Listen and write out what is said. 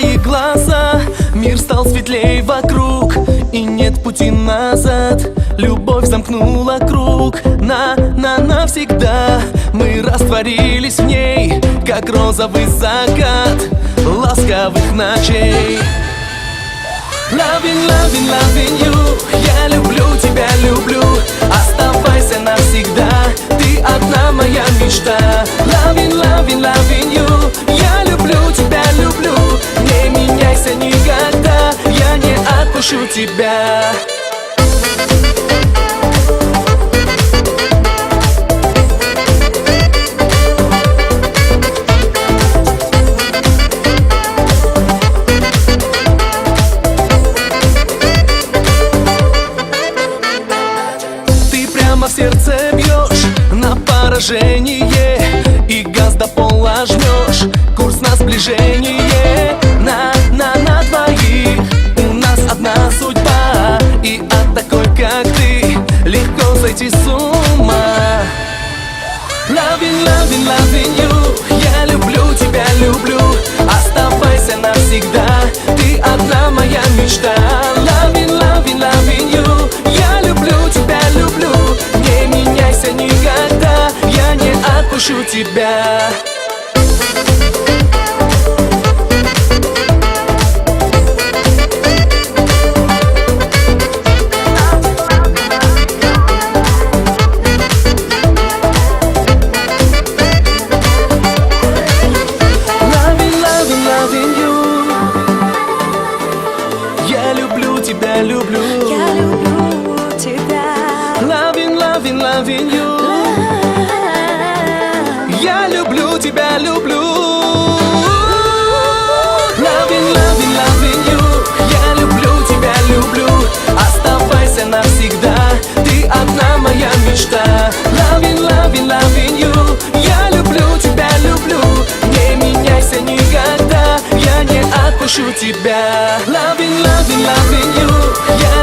твои глаза. Мир стал светлей вокруг И нет пути назад. Любовь замкнула круг На, на, навсегда Мы растворились в ней Как розовый закат Ласковых ночей. Loving, loving, loving you. Я люблю тебя, люблю. Оставайся навсегда. Ты одна моя мечта. Loving, loving, loving you. Я люблю отпущу тебя. Ты прямо в сердце бьешь на поражение И газ до пола жмешь, курс на сближение сойти с ума. Loving, loving, loving you. Я люблю тебя, люблю. Оставайся навсегда. Ты одна моя мечта. Loving, loving, loving you. Я люблю тебя, люблю. Не меняйся никогда. Я не отпущу тебя люблю. Я люблю тебя. Loving, loving, loving you. Я люблю тебя, люблю. Loving, loving, loving you. Я люблю тебя, люблю. Оставайся навсегда. Ты одна моя мечта. Loving, loving, loving отпущу тебя. Loving, loving, loving you. Я